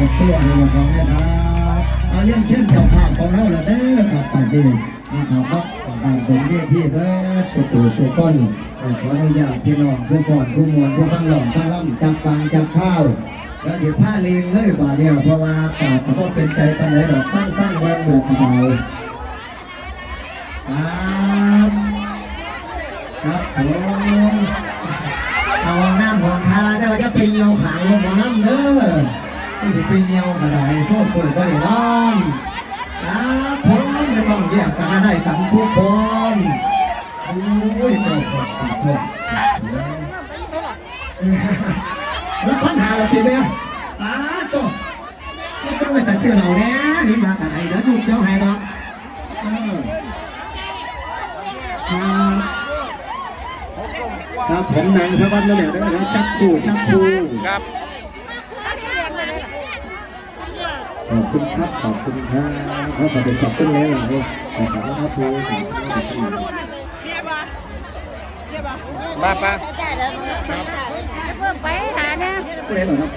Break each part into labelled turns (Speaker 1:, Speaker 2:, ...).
Speaker 1: ผมชื่อในวัของเนี่ยครับเอาเยี่ยมเช่นเจ้าภาพของเราละเด้อครับไปดีนะครับว่าตามผมเนี่ยที่เบิร์ดสุขุสุขคนขออนุญาตพี่น้องผู้ฟอนผู้มวลผู้ฟังหล่อมฟังล่ำจับฟังจับข้าวแล้วเดี๋ยวผ้าเลงเลยว่าเนี่ยเพราะว่าปากก็เป็นใจปันไหนดอกสร้างสร้างเบิ้งหมดกระเบาครับครับผมเอาหน้าหมอนทาเดี๋ยาจะไปเหี่ยวขาวหมอน้ำเด้อ ที่สิไปเหี่ยวกระไดโซ่ฝุ่นบ่ได้น้อมครับผมไม่ต้องแยกกันได้กันทุกคนโอ้ยโทษโทษโทษแล้วปัญหาอะไรทีเนี่ยตาตัวไม่ต้องไปตัดเสื้อเราเนี่ยนี่มากันไหนเดี๋ยวดูเจ้าให้ดอกเออครับผมนางสวัสดิ์นั่นแหละแล้วชักคู่ชักคู่
Speaker 2: ครับ
Speaker 1: ขอบคุณครับ ขอบคุณครับขอบคุณขอบคุณเลยหลังเลยขอบคุณครับครูขอบคุณครับ
Speaker 2: มาปะ
Speaker 3: เพิ่มไปหาเนี่ย
Speaker 1: ผู้ใดเหรอครับ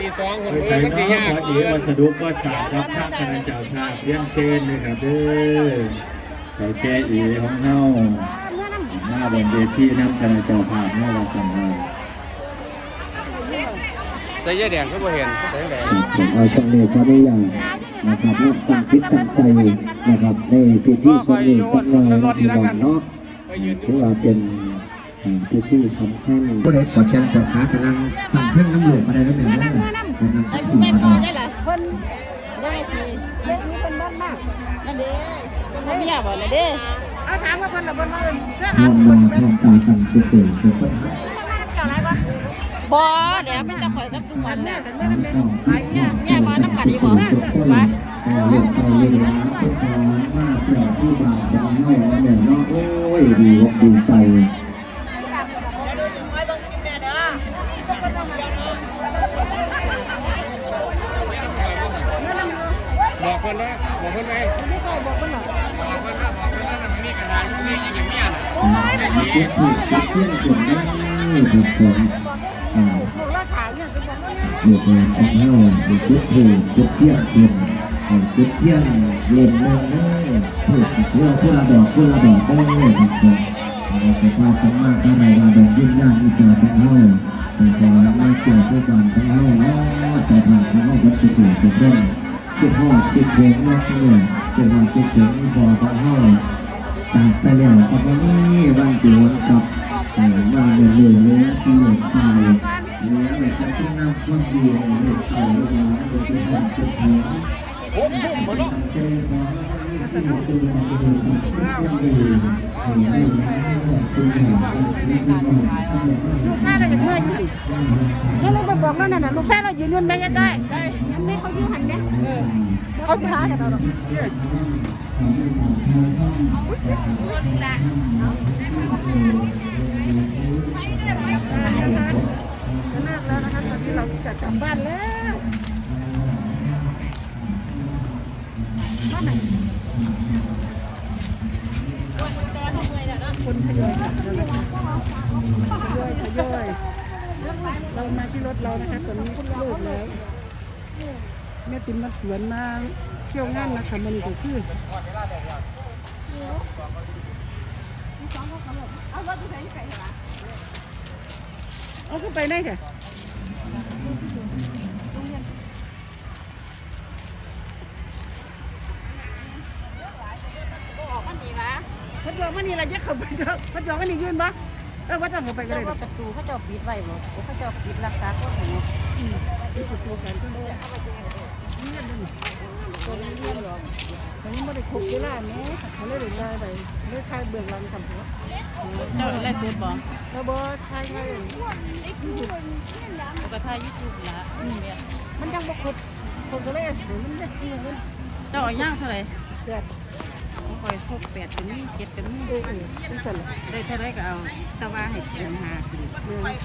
Speaker 2: ทีสองคน
Speaker 4: เปิด
Speaker 2: เพื่
Speaker 4: ใจ
Speaker 2: อนมันจะยาก
Speaker 4: ขออีวันสะดุกก็สามครับท่าคณะเจ้าท่าเรียนเชิญนะครับเด้อไก่แจ้อีของเฮาหน้าบนเวทีน้ำคณะเจ้าภาพเมื่อวันสังหาร
Speaker 2: ใส่ยาแดงก็บ่เห็นก็แต่งแดง
Speaker 1: ครับผมเอาช่วงนี้ครับไม่อยากนะครับนับตั้งคิดตั้งใจนะครับในพิธีช่วงนี้จักหน่อยนะพี่น้องเนาะ
Speaker 2: ไปยืน
Speaker 1: ถือว่าเป็นอ่าพิธีสำคัญผู้ใดปวดแขนปวดขากำลังสั่งเครื่องน้ำหลวงอะไรนั่นเองนะเป็นน้ำ
Speaker 3: ใส่
Speaker 1: สัก
Speaker 3: ผู้
Speaker 1: ที
Speaker 3: แม่ซ
Speaker 1: มา
Speaker 3: อย
Speaker 1: ได้
Speaker 3: ได้เหรอเพิ่นได้แม่ซีเด็กนี้เพิ่นบ้านมากนั่นเด้เพิ่นบ่มียาบ่ล่ะเด้เอาถามว่าเพิ่นละเพิ่นว่าเอิ้นเสื้อ
Speaker 1: ห้ามมาห้ามตากันสุดโต่งสุดคน
Speaker 3: เจ้าอะไรบ่ บ่เดี๋ยวเป็นตะข่อยกับตุ้มมันเนี่ยย่ามาน้ำกันอีบ่
Speaker 1: สุดคน
Speaker 3: ไป
Speaker 1: เรื่องเอาเรื่องร้านทุกคนมากเพื่อที่บางจะให้มาเนี่ยเนาะโอ้ยดีอกดีใจ
Speaker 2: บอกคนนะบอกคนไหมบอกคนนะบอกคนนะบอกคนนะมีกระดาษมีอย่างเงี้ยนะ
Speaker 1: เก็บถูกเก็บเที่ยงส่วนนี้ค
Speaker 3: เด็
Speaker 1: กงานของเฮาเด็กจุดถูกจุดเที่ยงเทียนจุดเที่ยงเล่นเมืองเด้อถูกเพื่อเพื่อดอกเพื่อดอกเด้อครับผมเราไปพาสมมาข้าในวาดงยิ่งย่างอีจอของเฮาเป็นขอมาเกี่ยวกับบ้านของเฮาเนาะแต่ผ่านของเฮาก็สุขุมสุขเด้อคิดฮอดคิดถึงเนาะเนี่ยเป็นว่าคิดถึงพอของเฮาจากไปแล้วก็บ่มีวันสิวนก เนื้อแบบจะต้องนำคนดีเด็กเขาลูกหลานโดยที่ทำจุดนี้
Speaker 2: ผมผมบ่รู้
Speaker 1: เจอของที่สิ่งตัวมันจะดูสิ่งที่ดีให้ให้ให้ตัวหนึ่งที่ดี
Speaker 3: ลูกชายเราจะเมื่อยอยู่แล้วเราไปบอกแล้วนั่นน่ะลูกชายเรายืนอยู่แม่จะได้ได้ยังไม่เขายืนหันแม่เออเขาสิหากันเอาดอก มากแล้วนะคะตอนนี้เราจะกลับบ้านแล้วบ้านไหนคนทยอยกลับแล้วนะคะทยอยทยอยเรามาที่รถเรานะคะตอนนี้ลูกแล้วแม่ติมมาสวนมาเที่ยวงานนะคะมันก็คือเอา ขึ้นไปได้ค่ะพระจอมันนี่อะไรจะเข้าไปเถอะพระจอมันนี่ยืนปะเออว่าจะเข้าไปก็
Speaker 5: เจ้า
Speaker 3: ได้
Speaker 5: ว่าประตูเขาเจ้าปิดไว้บ่เขาเจ้าปิดรักษาคนของ
Speaker 3: นี่ประตูการขึ้นเลยนี่ดู ตัวนี้ยืนหรอกอันนี้ไม่ได้ครบเวลาเนาะเขาเลยได้ไปเลยคลายเบื้องหลังทำหัว
Speaker 5: เจ้าไล่สุดบ่
Speaker 3: แล้วบอคลายคลาย
Speaker 5: ปกติยูทูบละ
Speaker 3: มันยังบ่ครบคนก็เลยมันจะกินเงิน
Speaker 5: เจ้าเอาย่างเท่าไหร่
Speaker 3: แบบ
Speaker 5: คอยพกแปดกันนี่เจ็ดกันนี่
Speaker 3: เออเออเป็นสัน
Speaker 5: ได้เท่าไรก็เอาตะว่าให้เต็มหากิน
Speaker 3: เลย